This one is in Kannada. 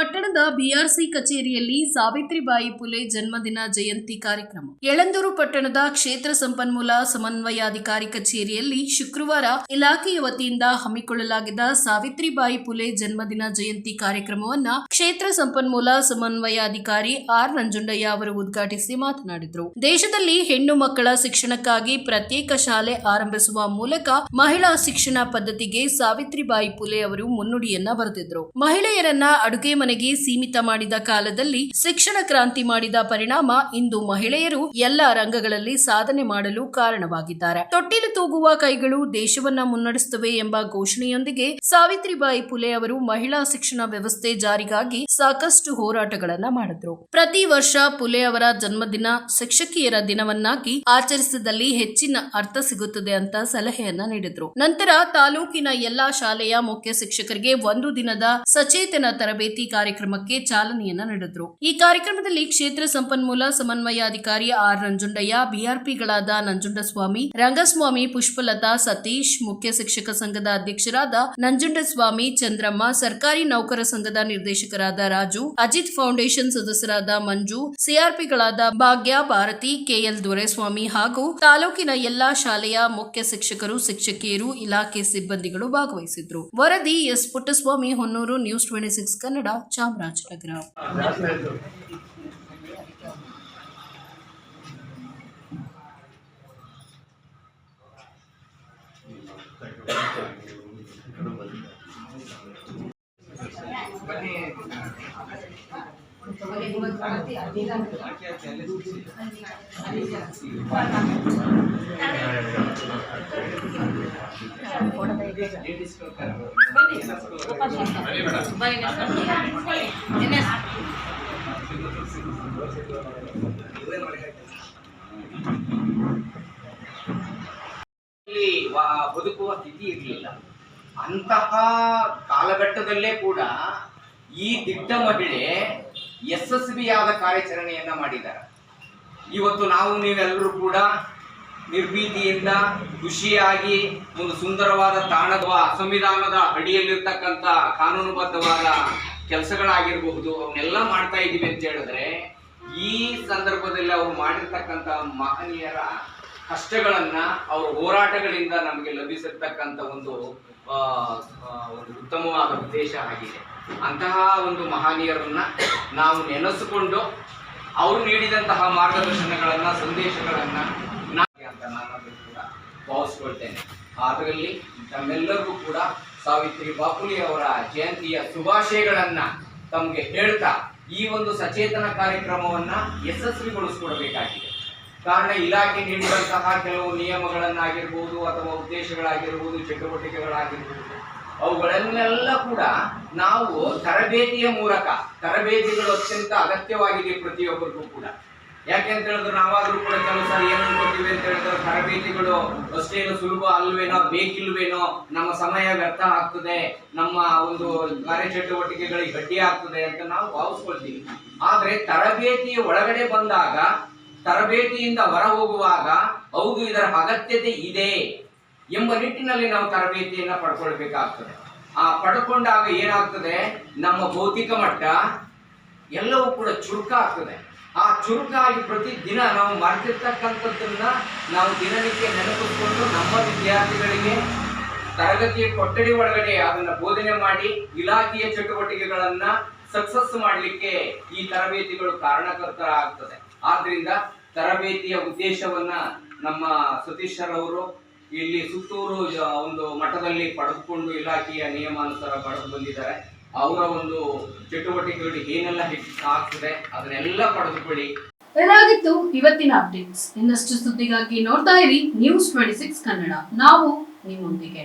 ಪಟ್ಟಣದ ಬಿಆರ್ಸಿ ಕಚೇರಿಯಲ್ಲಿ ಸಾವಿತ್ರಿಬಾಯಿ ಪುಲೆ ಜನ್ಮದಿನ ಜಯಂತಿ ಕಾರ್ಯಕ್ರಮ. ಯಳಂದೂರು ಪಟ್ಟಣದ ಕ್ಷೇತ್ರ ಸಂಪನ್ಮೂಲ ಸಮನ್ವಯಾಧಿಕಾರಿ ಕಚೇರಿಯಲ್ಲಿ ಶುಕ್ರವಾರ ಇಲಾಖೆಯ ವತಿಯಿಂದ ಹಮ್ಮಿಕೊಳ್ಳಲಾಗಿದ್ದ ಸಾವಿತ್ರಿಬಾಯಿ ಪುಲೆ ಜನ್ಮದಿನ ಜಯಂತಿ ಕಾರ್ಯಕ್ರಮವನ್ನ ಕ್ಷೇತ್ರ ಸಂಪನ್ಮೂಲ ಸಮನ್ವಯಾಧಿಕಾರಿ ಆರ್ ನಂಜುಂಡಯ್ಯ ಅವರು ಉದ್ಘಾಟಿಸಿ ಮಾತನಾಡಿದರು. ದೇಶದಲ್ಲಿ ಹೆಣ್ಣು ಮಕ್ಕಳ ಶಿಕ್ಷಣಕ್ಕಾಗಿ ಪ್ರತ್ಯೇಕ ಶಾಲೆ ಆರಂಭಿಸುವ ಮೂಲಕ ಮಹಿಳಾ ಶಿಕ್ಷಣ ಪದ್ಧತಿಗೆ ಸಾವಿತ್ರಿಬಾಯಿ ಪುಲೆ ಅವರು ಮುನ್ನುಡಿಯನ್ನ ಬರೆದಿದ್ರು ಮಹಿಳೆಯರನ್ನ ಅಡುಗೆ ಮನೆಗೆ ಸೀಮಿತ ಮಾಡಿದ ಕಾಲದಲ್ಲಿ ಶಿಕ್ಷಣ ಕ್ರಾಂತಿ ಮಾಡಿದ ಪರಿಣಾಮ ಇಂದು ಮಹಿಳೆಯರು ಎಲ್ಲ ರಂಗಗಳಲ್ಲಿ ಸಾಧನೆ ಮಾಡಲು ಕಾರಣವಾಗಿದ್ದಾರೆ. ತೊಟ್ಟಿಲು ತೂಗುವ ಕೈಗಳು ದೇಶವನ್ನ ಮುನ್ನಡೆಸುತ್ತವೆ ಎಂಬ ಘೋಷಣೆಯೊಂದಿಗೆ ಸಾವಿತ್ರಿಬಾಯಿ ಪುಲೆ ಅವರು ಮಹಿಳಾ ಶಿಕ್ಷಣ ವ್ಯವಸ್ಥೆ ಜಾರಿಗಾಗಿ ಸಾಕಷ್ಟು ಹೋರಾಟಗಳನ್ನ ಮಾಡಿದ್ರು. ಪ್ರತಿ ವರ್ಷ ಪುಲೆ ಅವರ ಜನ್ಮದಿನ ಶಿಕ್ಷಕಿಯರ ದಿನವನ್ನಾಗಿ ಆಚರಿಸಿದಲ್ಲಿ ಹೆಚ್ಚಿನ ಅರ್ಥ ಸಿಗುತ್ತದೆ ಅಂತ ಸಲಹೆಯನ್ನ ನೀಡಿದ್ರು. ನಂತರ ತಾಲೂಕಿನ ಎಲ್ಲಾ ಶಾಲೆಯ ಮುಖ್ಯ ಶಿಕ್ಷಕರಿಗೆ ಒಂದು ದಿನದ ಸಚೇತನ ತರಬೇತಿ ಕಾರ್ಯಕ್ರಮಕ್ಕೆ ಚಾಲನೆಯನ್ನ ನೀಡಿದ್ರು. ಈ ಕಾರ್ಯಕ್ರಮದಲ್ಲಿ ಕ್ಷೇತ್ರ ಸಂಪನ್ಮೂಲ ಸಮನ್ವಯಾಧಿಕಾರಿ ಆರ್ ನಂಜುಂಡಯ್ಯ, ಬಿಆರ್ಪಿಗಳಾದ ನಂಜುಂಡಸ್ವಾಮಿ, ರಂಗಸ್ವಾಮಿ ಪುಷ್ಪಲತಾ ಸತೀಶ್, ಮುಖ್ಯ ಶಿಕ್ಷಕ ಸಂಘದ ಅಧ್ಯಕ್ಷರಾದ ನಂಜುಂಡಸ್ವಾಮಿ, ಚಂದ್ರಮ್ಮ, ಸರ್ಕಾರಿ ನೌಕರ ಸಂಘದ ನಿರ್ದೇಶಕರಾದ ರಾಜು, ಅಜಿತ್ ಫೌಂಡೇಶನ್ ಸದಸ್ಯರಾದ ಮಂಜು, ಸಿಆರ್ಪಿಗಳಾದ ಭಾಗ್ಯ, ಭಾರತಿ, ಕೆಎಲ್ ದೊರೆಸ್ವಾಮಿ ಹಾಗೂ ತಾಲೂಕಿನ ಎಲ್ಲಾ ಶಾಲೆಯ ಮುಖ್ಯ ಶಿಕ್ಷಕರು, ಶಿಕ್ಷಕಿಯರು, ಇಲಾಖೆ ಸಿಬ್ಬಂದಿಗಳು ಭಾಗವಹಿಸಿದ್ರು. ವರದಿ S Puttaswamy, Honnur news twenty six Kannada. Chamarajanagar ಬದುಕುವ ಸ್ಥಿತಿ ಇರಲಿಲ್ಲ. ಅಂತಹ ಕಾಲಘಟ್ಟದಲ್ಲೇ ಕೂಡ ಈ ದಿಟ್ಟ ಮಹಿಳೆ ಯಶಸ್ವಿಯಾದ ಕಾರ್ಯಾಚರಣೆಯನ್ನು ಮಾಡಿದ್ದಾರೆ ಇವತ್ತು ನಾವು ನೀವೆಲ್ಲರೂ ಕೂಡ ನಿರ್ಭೀತಿಯಿಂದ ಖುಷಿಯಾಗಿ ಒಂದು ಸುಂದರವಾದ ತಾಣದ ಸಂವಿಧಾನದ ಅಡಿಯಲ್ಲಿರ್ತಕ್ಕಂಥ ಕಾನೂನುಬದ್ಧವಾದ ಕೆಲಸಗಳಾಗಿರಬಹುದು ಅವನ್ನೆಲ್ಲ ಮಾಡ್ತಾ ಇದ್ದೀವಿ ಅಂತ ಹೇಳಿದ್ರೆ ಈ ಸಂದರ್ಭದಲ್ಲಿ ಅವರು ಮಾಡಿರ್ತಕ್ಕಂಥ ಮಹನೀಯರ ಕಷ್ಟಗಳನ್ನ ಅವ್ರ ಹೋರಾಟಗಳಿಂದ ನಮಗೆ ಲಭಿಸಿರ್ತಕ್ಕಂಥ ಒಂದು ಒಂದು ಉತ್ತಮವಾದ ಉದ್ದೇಶ ಆಗಿದೆ. ಅಂತಹ ಒಂದು ಮಹನೀಯರನ್ನ ನಾವು ನೆನೆಸಿಕೊಂಡು ಅವರು ನೀಡಿದಂತಹ ಮಾರ್ಗದರ್ಶನಗಳನ್ನ, ಸಂದೇಶಗಳನ್ನ ಅಂತ ನಾನು ಕೂಡ ಭಾವಿಸ್ಕೊಳ್ತೇನೆ. ಅದರಲ್ಲಿ ನಮ್ಮೆಲ್ಲರಿಗೂ ಕೂಡ ಸಾವಿತ್ರಿ ಬಾಪುಲಿ ಅವರ ಜಯಂತಿಯ ಶುಭಾಶಯಗಳನ್ನ ತಮಗೆ ಹೇಳ್ತಾ ಈ ಒಂದು ಸಚೇತನ ಕಾರ್ಯಕ್ರಮವನ್ನ ಯಶಸ್ವಿಗೊಳಿಸ್ಕೊಡ್ಬೇಕಾಗಿದೆ. ಕಾರಣ ಇಲಾಖೆ ನೀಡುವಂತಹ ಕೆಲವು ನಿಯಮಗಳನ್ನಾಗಿರ್ಬೋದು ಅಥವಾ ಉದ್ದೇಶಗಳಾಗಿರ್ಬೋದು, ಚಟುವಟಿಕೆಗಳಾಗಿರ್ಬೋದು, ಅವುಗಳನ್ನೆಲ್ಲ ಕೂಡ ನಾವು ತರಬೇತಿಯ ಮೂಲಕ, ತರಬೇತಿಗಳು ಅತ್ಯಂತ ಅಗತ್ಯವಾಗಿದೆ ಪ್ರತಿಯೊಬ್ಬರಿಗೂ ಕೂಡ. ಯಾಕೆ ಅಂತ ಹೇಳಿದ್ರೆ ನಾವಾದ್ರೂ ಕೂಡ ಕೆಲವು ಸಾರಿ ಏನು ಅನ್ಕೋತೀವಿ ಅಂತ ಹೇಳಿದ್ರೆ ತರಬೇತಿಗಳು ಅಷ್ಟೇನು ಸುಲಭ ಅಲ್ವೇನೋ, ಬೇಕಿಲ್ವೇನೋ, ನಮ್ಮ ಸಮಯ ವ್ಯರ್ಥ ಆಗ್ತದೆ, ನಮ್ಮ ಒಂದು ಕಾರ್ಯಚಟುವಟಿಕೆಗಳಿಗೆ ಗಟ್ಟಿ ಆಗ್ತದೆ ಅಂತ ನಾವು ಭಾವಿಸ್ಕೊಳ್ತೀವಿ. ಆದರೆ ತರಬೇತಿಯ ಒಳಗಡೆ ಬಂದಾಗ ತರಬೇತಿಯಿಂದ ಹೊರ ಹೋಗುವಾಗ ಹೌದು ಇದರ ಅಗತ್ಯತೆ ಇದೆ ಎಂಬ ನಿಟ್ಟಿನಲ್ಲಿ ನಾವು ತರಬೇತಿಯನ್ನು ಪಡ್ಕೊಳ್ಬೇಕಾಗ್ತದೆ. ಆ ಪಡ್ಕೊಂಡಾಗ ಏನಾಗ್ತದೆ? ನಮ್ಮ ಭೌತಿಕ ಮಟ್ಟ ಎಲ್ಲವೂ ಕೂಡ ಚುರುಕಾಗ್ತದೆ. ಆ ಚುರುಕಾಗಿ ಪ್ರತಿ ದಿನ ನಾವು ಮಾಡ್ತಿರ್ತಕ್ಕಂಥದ್ದನ್ನ ನಾವು ದಿನನಿತ್ಯ ನೆನಪಿಸ್ಕೊಂಡು ನಮ್ಮ ವಿದ್ಯಾರ್ಥಿಗಳಿಗೆ ತರಗತಿಯ ಕೊಠಡಿ ಒಳಗಡೆ ಅದನ್ನ ಬೋಧನೆ ಮಾಡಿ ಇಲಾಖೆಯ ಚಟುವಟಿಕೆಗಳನ್ನ ಸಕ್ಸಸ್ ಮಾಡಲಿಕ್ಕೆ ಈ ತರಬೇತಿಗಳು ಕಾರಣಕರ್ತರ ಆಗ್ತದೆ ಆದ್ರಿಂದ ತರಬೇತಿಯ ಉದ್ದೇಶವನ್ನ ನಮ್ಮ ಸತೀಶ್ ಅವರು ಇಲ್ಲಿ ಸುತ್ತೂರು ಒಂದು ಮಠದಲ್ಲಿ ಪಡೆದುಕೊಂಡು ಇಲಾಖೆಯ ನಿಯಮಾನುಸಾರ ಪಡೆದು ಬಂದಿದ್ದಾರೆ. ಅವರ ಒಂದು ಚಟುವಟಿಕೆಗಳು ಏನೆಲ್ಲ ಆಗ್ತದೆ, ಅದನ್ನೆಲ್ಲ ಪಡೆದುಕೊಳ್ಳಿ. ಇದಾಗಿತ್ತು ಇವತ್ತಿನ ಅಪ್ಡೇಟ್ಸ್ ಇನ್ನಷ್ಟು ಸುದ್ದಿಗಾಗಿ ನೋಡ್ತಾ ಇರಿ ನ್ಯೂಸ್ ಟ್ವೆಂಟಿ ಸಿಕ್ಸ್ ಕನ್ನಡ. ನಾವು ನಿಮ್ಮೊಂದಿಗೆ.